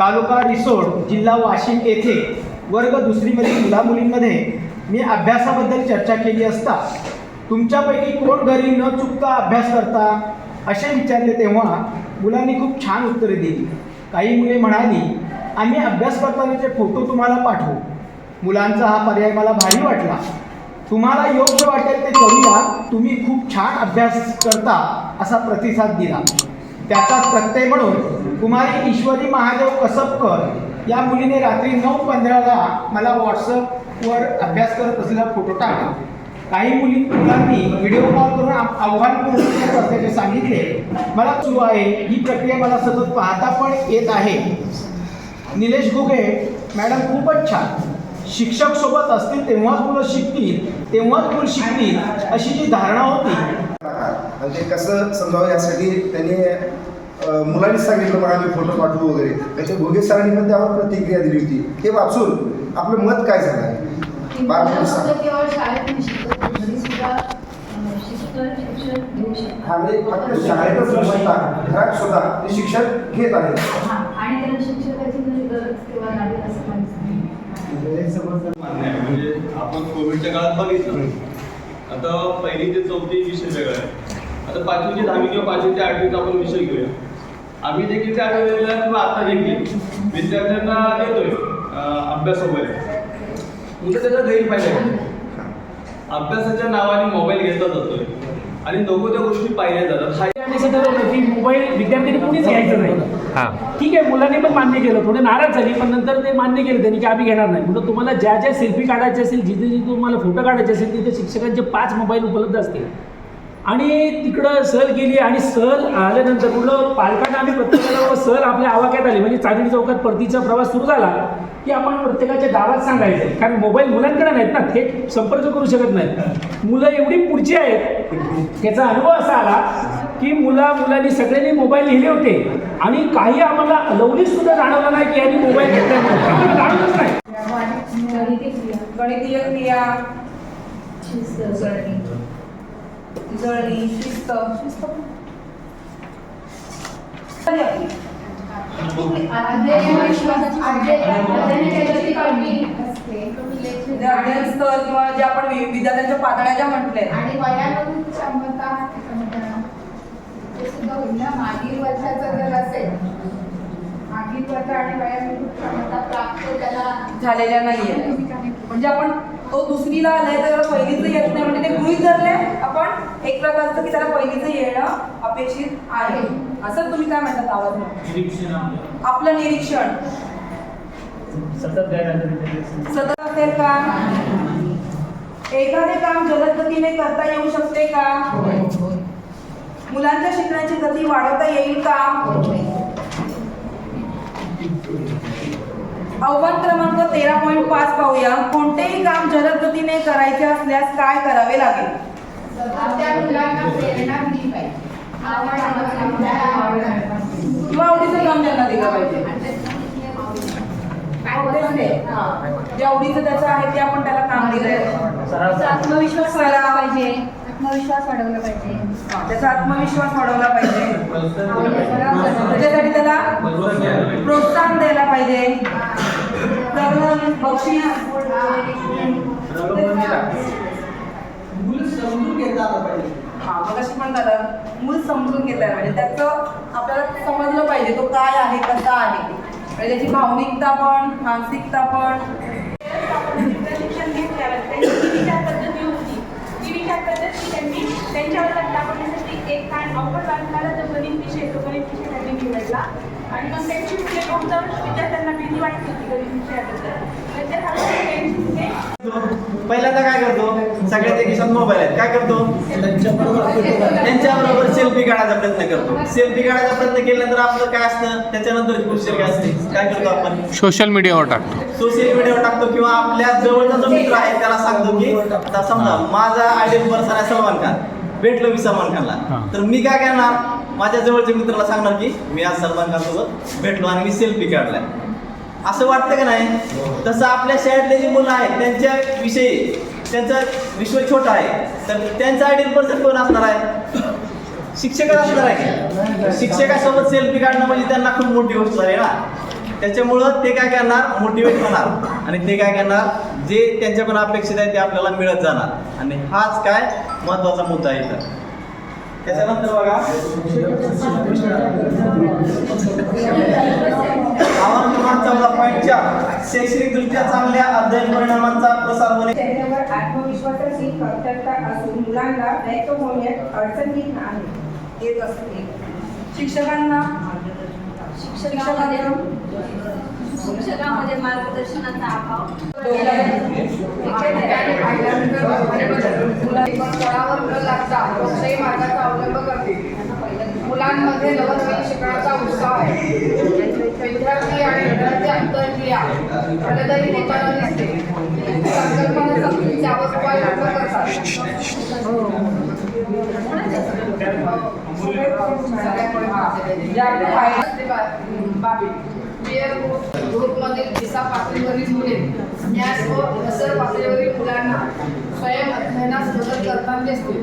तालुका रिसोड जिल्हा वाशिम येथे वर्ग दुसरीमधील मुलामुलींमध्ये मी अभ्यासाबद्दल चर्चा केली असता तुमच्यापैकी कोण घरी न चुकता अभ्यास करता? असे विचारले तेव्हा मुलांनी खूप छान उत्तरे दिली. काही मुले म्हणाली आम्ही अभ्यास करतानाचे फोटो तुम्हाला पाठवू. मुलांचा हा पर्याय मला भारी वाटला. तुम्हाला योग्य वाटेल ते करूया. तुम्ही खूप छान अभ्यास करता असा प्रतिसाद दिला. त्याचाच प्रत्यय म्हणून कुमारी ईश्वरी महादेव कसबकर या मुलीने रात्री नऊ पंधराला मला व्हॉट्सअपवर अभ्यास करत असलेला फोटो टाकला. काही मुली मुलांनी व्हिडिओ कॉल करून आव्हान पूर्ण असल्याचे सांगितले. मला सुरू आहे. ही प्रक्रिया मला सतत पाहता पण येत आहे. निलेश घुगे मॅडम खूपच छान. शिक्षक सोबत असतील तेव्हाच मुलं शिकतील तेव्हाच मुलं शिकतील अशी जी धारणा होती. म्हणजे ते कसं समजावं यासाठी त्यांनी मुलांनी सांगितलं मला आम्ही फोटो पाठवू वगैरे. त्याच्या घोगे सरांनी पण त्यावर प्रतिक्रिया दिली होती. हे वाचून आपलं मत काय झालं आहे बारा. फक्त हा म्हणजे फक्त शाळेतच घरात सुद्धा ते शिक्षण घेत आहेत. हा, म्हणजे म्हणजे आपण कोविडच्या काळात बघितलं. आता पहिली ते चौथी विषय वेगळा आहे. आता पाचवी ते दहावी किंवा पाचवी ते आठवीचा आपण विषय घेऊया. आम्ही देखील त्या वेळेला किंवा आता देखील विद्यार्थ्यांना देतोय अभ्यास वगैरे मुलं त्याचा गैरफायदा अभ्यासाच्या नावाने मोबाईल घेतला जातोय. आणि नको त्या गोष्टी पाहिल्या जातात. हा असं ठरवलं की मोबाईल विद्यार्थ्यांनी कुणीच घ्यायचं नाही. ठीक आहे मुलांनी पण मान्य केलं थोडे नाराज झाली पण नंतर ते मान्य केलं त्यांनी की आम्ही घेणार नाही. म्हणून तुम्हाला ज्या ज्या सेल्फी काढायचे असेल जिथे जिथे तुम्हाला फोटो काढायचे असेल तिथे शिक्षकांचे पाच मोबाईल उपलब्ध असतील. आणि तिकडं सहल गेली आणि सहल आल्यानंतर मुलं पालकांना आम्ही प्रत्येकाला व सहल आपल्या आवाक्यात आली. म्हणजे चांदणी चौकात परतीचा प्रवास सुरू झाला की आपण प्रत्येकाच्या गावात सांगायचं. कारण मोबाईल मुलांकडे नाहीत ना थेट संपर्क करू शकत नाहीत. मुलं एवढी पुढची आहेत त्याचा अनुभव असा आला की मुला मुलांनी सगळ्यांनी मोबाईल लिहिले होते आणि काही आम्हाला लवलीत सुद्धा जाणवलं नाही की यांनी मोबाईल घेतला म्हणून. आम्हाला जाणवलंच नाही. गणितीय क्रिया. जळणी शिस्त. किंवा जे आपण विद्यार्थ्यांच्या पातळ्या ज्या म्हटल्या आणि वयानुरूप क्षमता क्षमता. ते सुद्धा होईल ना मागील वर्षाचं जर असेल मागील वर्ष आणि वयानुरूप क्षमता प्राप्त त्याला झालेल्या नाहीये. म्हणजे आपण तो दुसरीला आलाय तर पहिलीचं येत नाही म्हणजे ते गृहीत धरले आपण एक प्रकारचं की त्याला पहिलीचं येणं अपेक्षित आहे. असं तुम्ही काय म्हणतात आवाज आपलं निरीक्षण. सतत गैरहजेरी सतत असेल का? एखादे काम जलद गतीने करता येऊ शकते का? मुलांच्या शिकण्याची गती वाढवता येईल का? आव्हान क्रमांक तेरा पॉईंट पाच पाहूया. कोणतेही काम जलद गतीने करायचे असल्यास काय करावे लागेल? त्या मुलांना प्रेरणा दिली पाहिजे. आवड आवड किंवा आवडीचं काम त्यांना दिलं पाहिजे. हा. जे आवडीचं त्याचं आहे ते आपण त्याला काम दिलंय. आत्मविश्वास पाहिजे. आत्मविश्वास वाढवला पाहिजे. त्याचा आत्मविश्वास वाढवला पाहिजे. त्याच्यासाठी त्याला प्रोत्साहन द्यायला पाहिजे. तर बक्षीस. हा मग अशी पण झालं. मूल समजून घेतलं पाहिजे. त्याचं आपल्याला समजलं पाहिजे तो काय आहे कसा आहे. म्हणजे त्याची भावनिकता पण मानसिकता पण. शिक्षण घेतल्यावर त्यांची जी विचार पद्धती होती ती विचार पद्धती त्यांनी त्यांच्यावर टाकण्यासाठी एक काय अवघड वाटणारा जो गणित विषय तो गणित विषय त्यांनी निवडला. आणि मग त्यांची मुले बहुतांश विद्यार्थ्यांना भीती वाटत होती गणित विषयाबद्दल. तर पहिल्यांदा काय करतो? सगळ्याच्या खिशात मोबाईल आहेत. काय करतो? त्यांच्याबरोबर सेल्फी काढायचा प्रयत्न करतो. सेल्फी काढायचा प्रयत्न केल्यानंतर आपलं काय असतं? त्याच्यानंतर पुढचे काय असते. काय करतो आपण? सोशल मीडियावर टाकतो. सोशल मीडियावर टाकतो किंवा आपल्या जवळचा जो मित्र आहे त्याला सांगतो की आता समजा माझा आयडियल पर्सन आहे सलमान खान. भेटलो मी सलमान खानला. तर मी काय करणार? माझ्या जवळच्या मित्राला सांगणार की मी आज सलमान खान सोबत भेटलो आणि मी सेल्फी काढलाय. असं वाटतं का नाही? तसं आपल्या शाळेतले जी मुलं आहेत त्यांच्या विषयी त्यांचं विश्व छोटं आहे तर त्यांचं आयडियल पर्सन कोण असणार आहे? शिक्षकच असणार आहे. शिक्षकासोबत सेल्फी काढणं म्हणजे त्यांना खूप मोठी गोष्ट झाली ना. त्याच्यामुळं ते काय करणार? मोटिवेट होणार. आणि ते काय करणार? जे त्यांच्याकडून अपेक्षित आहे ते आपल्याला मिळत जाणार. आणि हाच काय महत्त्वाचा मुद्दा आहे इथं. त्याच्यानंतर बघा. आव्हान क्रमांक चौदा पॉईंट चार. शैक्षणिकदृष्ट्या चांगल्या अध्ययन परिणामांचा प्रसार होणे. त्यांच्यावर आत्मविश्वासाची कमतरता असून मुलांना दायित्व होण्यात अडचण येत नाही येत असते शिक्षकांना शिक्षकामध्ये शिक्षकामध्ये मार्गदर्शनाचा अभाव मुलांवर न लागता लोकशाही मार्गाचा अवलंब करते मुलांमध्ये नवनवीन शिकण्याचा उत्साह आहे विद्यार्थी आणि विद्यार्थी अंतरक्रिया कुठेतरी होताना दिसते संकल्पना समजून त्यावर उपाय योग्य करतात ज्या आपल्या फायदा बाबी पियर ग्रुपमधील दिसा पातळीवरील मुले ज्ञान व नसर पातळीवरील मुलांना स्वयं अध्ययनास मदत करताना दिसते